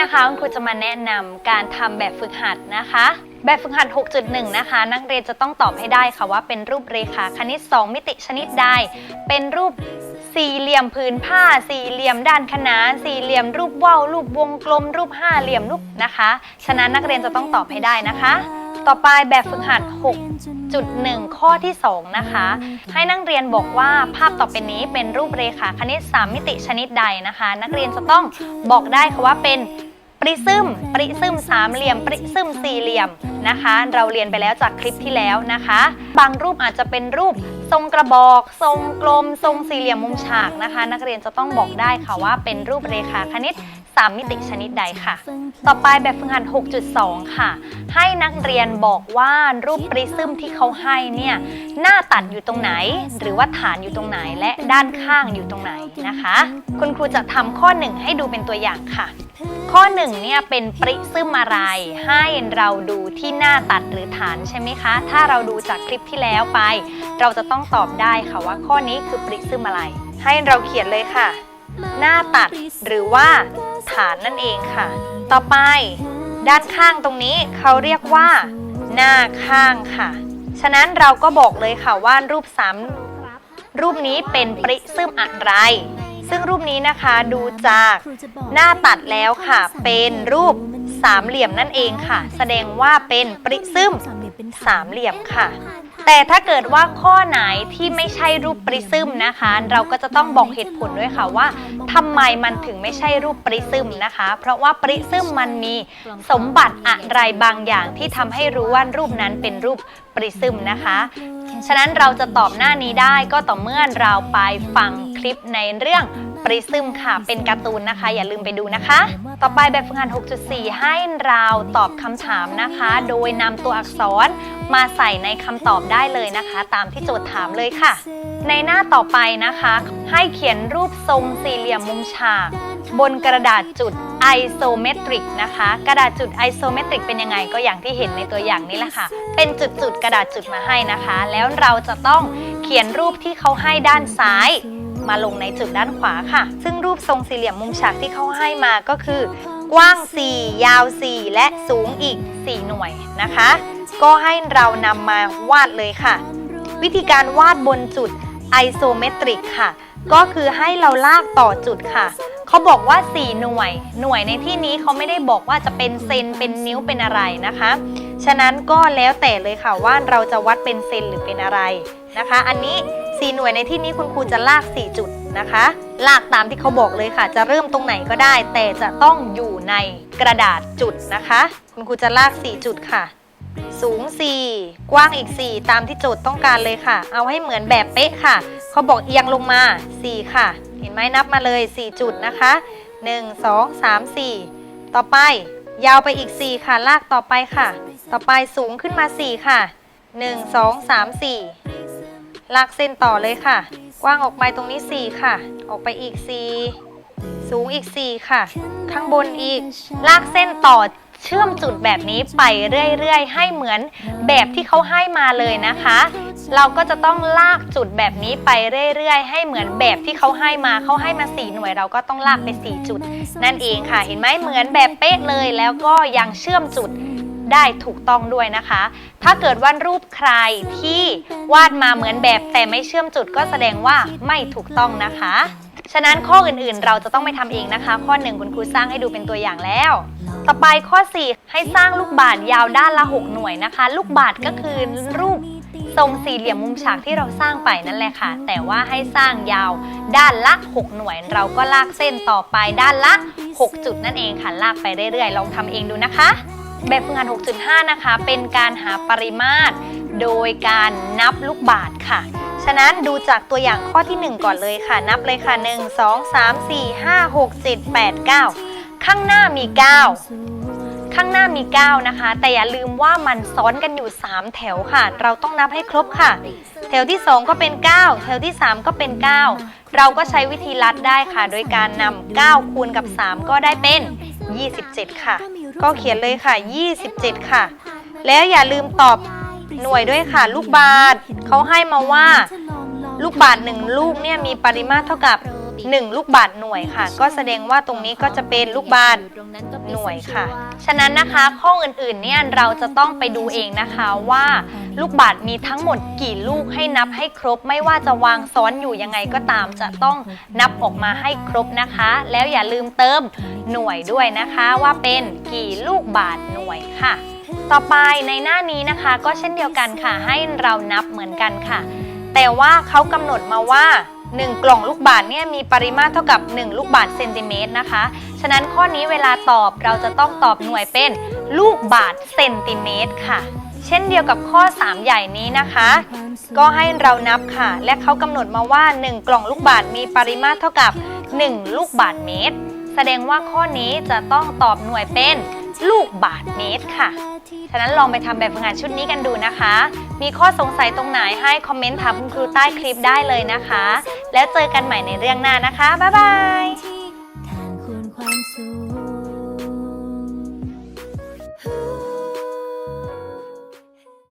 นะคะคุณครูจะมาแนะนำการทำแบบฝึกหัดนะคะ แบบฝึกหัด 6.1 นะคะ นักเรียนจะต้องตอบให้ได้ค่ะว่าเป็นรูปเรขาคณิต 2 มิติชนิดใด เป็นรูปสี่เหลี่ยมผืนผ้า สี่เหลี่ยมด้านขนานสี่เหลี่ยมรูปว่าวรูปวงกลม รูปห้าเหลี่ยมรูปนะคะ ฉะนั้นนักเรียนจะต้องตอบให้ได้นะคะ ต่อไปแบบฝึกหัด 6.1 ข้อที่ 2 นะคะ ให้นักเรียนบอกว่าภาพต่อไปนี้เป็นรูปเรขาคณิต 3 มิติชนิดใดนะคะ นักเรียนจะต้องบอกได้ค่ะว่าเป็น ริซึมปริซึมสามเหลี่ยม ปริซึมสี่เหลี่ยมนะคะ เราเรียนไปแล้วจากคลิปที่แล้วนะคะ บางรูปอาจจะเป็นรูปทรงกระบอก ทรงกลม ทรงสี่เหลี่ยมมุมฉากนะคะ นักเรียนจะต้องบอกได้ค่ะว่าเป็นรูปเรขาคณิต3มิติชนิดใดค่ะ ต่อไปแบบฝึกหัด 6.2 ค่ะ ให้นักเรียนบอกว่ารูปปริซึมที่เขาให้เนี่ย หน้าตัดอยู่ตรงไหน หรือว่าฐานอยู่ตรงไหน และด้านข้างอยู่ตรงไหนนะคะ คุณครูจะทำข้อ 1 ให้ดูเป็นตัวอย่างค่ะ ข้อ1เนี่ยเป็นปริซึมอะไร ให้เราดูที่หน้าตัดหรือฐานใช่ไหมคะ ถ้าเราดูจากคลิปที่แล้วไป เราจะต้องตอบได้ค่ะว่าข้อนี้คือปริซึมอะไร ให้เราเขียนเลยค่ะ หน้าตัดหรือว่าฐานนั่นเองค่ะ ต่อไป ด้านข้างตรงนี้เขาเรียกว่า หน้าข้างค่ะ ฉะนั้นเราก็บอกเลยค่ะว่ารูปสามรูปนี้เป็นปริซึมอะไร ซึ่งรูปนี้นะคะดูจากหน้าตัดแล้วค่ะ เป็นรูปสามเหลี่ยมนั่นเองค่ะ แสดงว่าเป็นปริซึมสามเหลี่ยมค่ะ แต่ถ้าเกิดว่าข้อไหนที่ไม่ใช่รูปปริซึมนะคะ เราก็จะต้องบอกเหตุผลด้วยค่ะว่าทำไมมันถึงไม่ใช่รูปปริซึมนะคะ เพราะว่าปริซึมมันมีสมบัติอะไรบางอย่างที่ทำให้รู้ว่ารูปนั้นเป็นรูปปริซึมนะคะ ฉะนั้นเราจะตอบหน้านี้ได้ก็ต่อเมื่อเราไปฟัง ลิปในเรื่องปริซึมค่ะ เป็นการ์ตูนนะคะ อย่าลืมไปดูนะคะ ต่อไปแบบฝึกหัด 6.4 ให้เราตอบคำถามนะคะ โดยนำตัวอักษรมาใส่ในคำตอบได้เลยนะคะ ตามที่โจทย์ถามเลยค่ะ ในหน้าต่อไปนะคะ ให้เขียนรูปทรงสี่เหลี่ยมมุมฉาก บนกระดาษจุดไอโซเมตริกนะคะ กระดาษจุดไอโซเมตริกเป็นยังไงก็อย่างที่เห็นในตัวอย่างนี้แหละค่ะ เป็นจุดๆกระดาษจุดมาให้นะคะ แล้วเราจะต้องเขียนรูปที่เขาให้ด้านซ้าย มาลงในจุดด้านขวาค่ะ ซึ่งรูปทรงสี่เหลี่ยมมุมฉากที่เขาให้มาก็คือ กว้าง 4 ยาว 4 และสูงอีก 4 หน่วยนะคะ ก็ให้เรานำมาวาดเลยค่ะ วิธีการวาดบนจุดไอโซเมตริกค่ะ ก็คือให้เราลากต่อจุดค่ะเขาบอกว่า 4 หน่วย หน่วยในที่นี้เขาไม่ได้บอกว่าจะเป็นเซน เป็นนิ้ว เป็นอะไรนะคะ ฉะนั้นก็แล้วแต่เลยค่ะว่าเราจะวัดเป็นเซนหรือเป็นอะไรนะคะ อันนี้ 4 หน่วยในที่นี้คุณครูจะลาก 4 จุดนะคะ ลากตามที่เขาบอกเลยค่ะ จะเริ่มตรงไหนก็ได้ แต่จะต้องอยู่ในกระดาษจุดนะคะ คุณครูจะลาก 4 จุดค่ะ สูง 4 กว้างอีก 4 ตามที่โจทย์ต้องการเลยค่ะ เอาให้เหมือนแบบเป๊ะค่ะ เขาบอกเอียงลงมา 4 ค่ะ เห็นไหมนับมาเลย 4 จุดนะคะ 1 2 3 4 ต่อไป ยาวไปอีก 4 ค่ะ ลากต่อไปค่ะ ต่อไปสูงขึ้นมา 4 ค่ะ 1 2 3 4 ลากเส้นต่อเลยค่ะ กว้างออกไปตรงนี้ 4 ค่ะ ออกไปอีก 4 สูงอีก 4 ค่ะ ข้างบนอีก ลากเส้นต่อเชื่อมจุดแบบนี้ไปเรื่อยๆ ให้เหมือนแบบที่เขาให้มาเลยนะคะ เราก็จะต้องลากจุดแบบนี้ไปเรื่อยๆ ให้เหมือนแบบที่เขาให้มาเขาให้มา4หน่วยเราก็ต้องลากไป 4 จุด นั่นเองค่ะ เห็นไหมเหมือนแบบเป๊ะเลยแล้วก็ยังเชื่อมจุด ได้ถูกต้องด้วยนะคะ ถ้าเกิดว่ารูปใครที่วาดมาเหมือนแบบแต่ไม่เชื่อมจุดก็แสดงว่าไม่ถูกต้องนะคะ ฉะนั้นข้ออื่นๆ เราจะต้องไม่ทำเองนะคะ ข้อหนึ่งคุณครูสร้างให้ดูเป็นตัวอย่างแล้ว ต่อไปข้อ 4 ให้สร้างลูกบาศก์ยาวด้านละ 6 หน่วยนะคะ ลูกบาศก์ก็คือรูปทรงสี่เหลี่ยมมุมฉากที่เราสร้างไปนั่นแหละค่ะ แต่ว่าให้สร้างยาวด้านละ 6 หน่วย เราก็ลากเส้นต่อไปด้านละ 6 จุดนั่นเองค่ะ ลากไปเรื่อยๆ ลองทำเองดูนะคะ แบบฝึกหัด 6.5 นะคะ เป็นการหาปริมาตร โดยการนับลูกบาศก์ค่ะ ฉะนั้นดูจากตัวอย่างข้อที่ 1 ก่อนเลยค่ะ นับเลยค่ะ 1 2 3 4 5 6 7 8 9 ข้างหน้ามี 9 ข้างหน้ามี 9 นะคะ แต่อย่าลืมว่ามันซ้อนกันอยู่ 3 แถวค่ะ เราต้องนับให้ครบค่ะ แถวที่ 2 ก็เป็น 9 แถวที่ 3 ก็เป็น 9 เราก็ใช้วิธีลัดได้ค่ะ โดยการนำ9คูณกับ 3 ก็ได้เป็น 27 ค่ะ ก็เขียนเลยค่ะ 27 ค่ะ แล้วอย่าลืมตอบหน่วยด้วยค่ะ ลูกบาศเขาให้มาว่า ลูกบาศหนึ่งลูกเนี่ยมีปริมาตรเท่ากับ 1 ลูกบาศก์หน่วยค่ะ ก็แสดงว่าตรงนี้ก็จะเป็นลูกบาศก์หน่วยค่ะ ฉะนั้นนะคะข้ออื่นๆเนี่ยเราจะต้องไปดูเองนะคะว่าลูกบาศก์มีทั้งหมดกี่ลูกให้นับให้ครบ ไม่ว่าจะวางซ้อนอยู่ยังไงก็ตามจะต้องนับออกมาให้ครบนะคะ แล้วอย่าลืมเติมหน่วยด้วยนะคะว่าเป็นกี่ลูกบาศก์หน่วยค่ะ ต่อไปในหน้านี้นะคะ ก็เช่นเดียวกันค่ะให้เรานับเหมือนกันค่ะ แต่ว่าเขากำหนดมาว่า 1 กล่องลูกบาศก์เนี่ยมีปริมาตรเท่ากับ 1 ลูกบาศก์เซนติเมตรนะคะ ฉะนั้นข้อนี้เวลาตอบเราจะต้องตอบหน่วยเป็นลูกบาศก์เซนติเมตรค่ะ เช่นเดียวกับข้อ 3 ใหญ่นี้นะคะ ก็ให้เรานับค่ะ และเขากำหนดมาว่า 1 กล่องลูกบาศก์มีปริมาตรเท่ากับ 1 ลูกบาศก์เมตร แสดงว่าข้อนี้จะต้องตอบหน่วยเป็น ลูกบาทเมตรค่ะ ฉะนั้นลองไปทำแบบฝึกหัดชุดนี้กันดูนะคะ มีข้อสงสัยตรงไหนให้คอมเมนต์ถามคุณครูใต้คลิปได้เลยนะคะ แล้วเจอกันใหม่ในเรื่องหน้านะคะ บ๊ายบาย